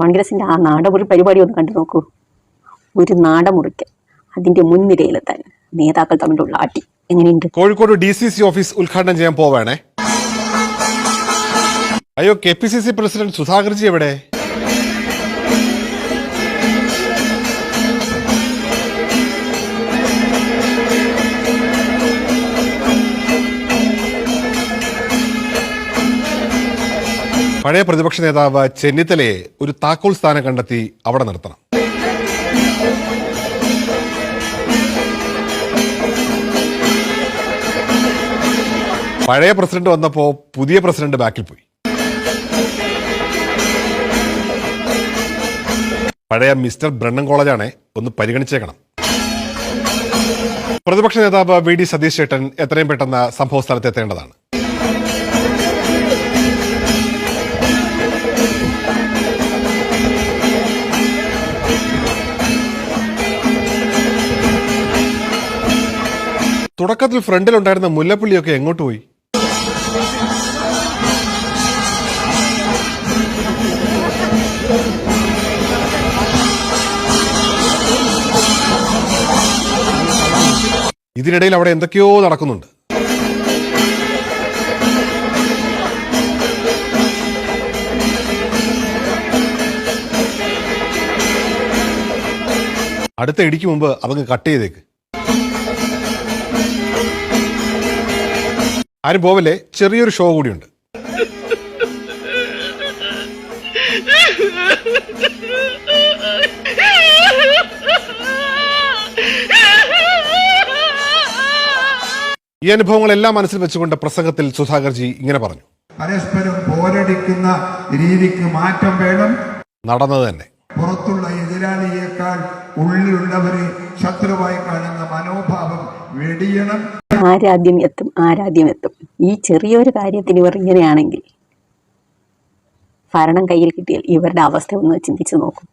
കോൺഗ്രസിന്റെ ആ നാടമുറി പരിപാടി ഒന്ന് കണ്ടു നോക്കൂ. ഒരു നാടമുറിക്ക് അതിന്റെ മുൻനിരയിലെത്താൻ നേതാക്കൾ തമ്മിലുള്ള ആട്ടി. എങ്ങനെയുണ്ട്? Kozhikode D C C office ഉദ്ഘാടനം ചെയ്യാൻ പോവാണേ. അയ്യോ K P C C president Sudhakar ji എവിടെ? പഴയ പ്രതിപക്ഷ നേതാവ് ചെന്നിത്തലയെ ഒരു താക്കോൽ സ്ഥാനം കണ്ടെത്തി അവിടെ നിർത്തണം. പഴയ പ്രസിഡന്റ് വന്നപ്പോ പുതിയ പ്രസിഡന്റ് ബാക്കിൽ പോയി. പഴയ മിസ്റ്റർ ബ്രണ്ണൻ കോളേജാണേ ഒന്ന് പരിഗണിച്ചേക്കണം. പ്രതിപക്ഷ നേതാവ് വി ഡി സതീഷ് ചേട്ടൻ എത്രയും പെട്ടെന്ന് സംഭവ സ്ഥലത്ത് തുടക്കത്തിൽ ഫ്രണ്ടിൽ ഉണ്ടായിരുന്ന മുല്ലപ്പള്ളിയൊക്കെ എങ്ങോട്ട് പോയി? ഇതിനിടയിൽ അവിടെ എന്തൊക്കെയോ നടക്കുന്നുണ്ട്. അടുത്ത ഇടിക്ക് മുമ്പ് അതങ്ങ് കട്ട് ചെയ്തേക്ക്. ആരും പോവല്ലേ? ചെറിയൊരു ഷോ കൂടിയുണ്ട്. ഈ അനുഭവങ്ങളെല്ലാം മനസ്സിൽ വെച്ചുകൊണ്ട് പ്രസംഗത്തിൽ സുധാകർജി ഇങ്ങനെ പറഞ്ഞു. പരസ്പരം പോരടിക്കുന്ന രീതിക്ക് മാറ്റം വേണം. നടന്നത് തന്നെ. പുറത്തുള്ള എതിരാളിയേക്കാൾ ഉള്ളിലുള്ളവരെ ശത്രുവായി കാണുന്ന മനോഭാവം വെടിയണം. ആരാദ്യം എത്തും ആരാദ്യം എത്തും. ഈ ചെറിയൊരു കാര്യത്തിന് ഇവർ ഇങ്ങനെയാണെങ്കിൽ ഭരണം കയ്യിൽ കിട്ടിയാൽ ഇവരുടെ അവസ്ഥ ഒന്ന് ചിന്തിച്ചു നോക്കും.